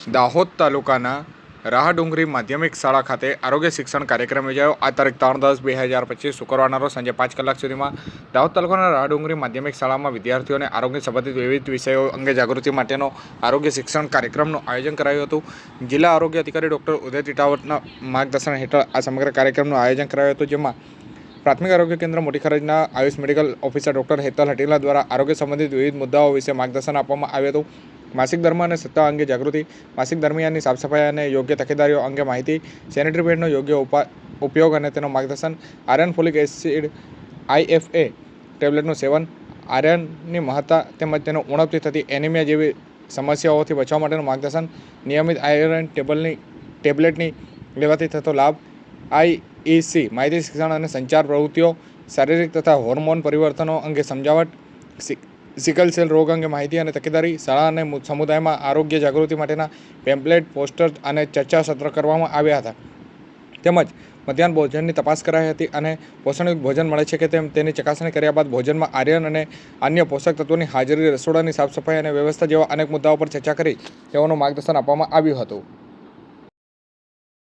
દાહોદ તાલુકાના રાહડુંગરી માધ્યમિક શાળા ખાતે આરોગ્ય શિક્ષણ કાર્યક્રમ યોજાયો. આ તારીખ ત્રણ દસ બે હજાર પચીસ શુક્રવારના રોજ સાંજે પાંચ કલાક સુધીમાં દાહોદ તાલુકાના રાહડુંગરી માધ્યમિક શાળામાં વિદ્યાર્થીઓને આરોગ્ય સંબંધિત વિવિધ વિષયો અંગે જાગૃતિ માટેનો આરોગ્ય શિક્ષણ કાર્યક્રમનું આયોજન કરાયું હતું. જિલ્લા આરોગ્ય અધિકારી ડૉક્ટર ઉદય ટીટાવટના માર્ગદર્શન હેઠળ આ સમગ્ર કાર્યક્રમનું આયોજન કરાયું હતું, જેમાં પ્રાથમિક આરોગ્ય કેન્દ્ર મોટી ખરજના Ayush medical officer doctor Hetal Hatila દ્વારા આરોગ્ય સંબંધિત વિવિધ મુદ્દાઓ વિશે માર્ગદર્શન આપવામાં આવ્યું હતું. માસિક ધર્મ અને સત્તા અંગે જાગૃતિ, માસિક દરમિયાનની સાફ સફાઈ અને યોગ્ય તકેદારીઓ અંગે માહિતી, સેનેટરી પેડનો યોગ્ય ઉપા, ઉપયોગ અને તેનું માર્ગદર્શન આયરન ફોલિક એસિડ આઈએફએ ટેબ્લેટનું સેવન આયરનની મહત્તા તેમજ તેનો ઉણપથી થતી એનિમિયા જેવી સમસ્યાઓથી બચવા માટેનું માર્ગદર્શન, નિયમિત આયરન ટેબલની, ટેબ્લેટની લેવાથી થતો લાભ આઈઈસી માહિતી શિક્ષણ અને સંચાર પ્રવૃત્તિઓ, શારીરિક તથા હોર્મોન પરિવર્તનો અંગે સમજાવટ સિકલ સેલ રોગ અંગે માહિતી અને તકેદારી શાળા અને સમુદાયમાં આરોગ્ય જાગૃતિ માટેના પેમ્પલેટ પોસ્ટર અને ચર્ચા સત્ર કરવામાં આવ્યા હતા. તેમજ મધ્યાહન ભોજનની તપાસ કરાઈ હતી અને પોષણયુક્ત ભોજન મળે છે કે તેમ તેની ચકાસણી કર્યા બાદ ભોજનમાં આર્યન અને અન્ય પોષક તત્વોની હાજરી, રસોડાની સાફસફાઈ અને વ્યવસ્થા જેવા અનેક મુદ્દાઓ પર ચર્ચા કરી તેઓનું માર્ગદર્શન આપવામાં આવ્યું હતું.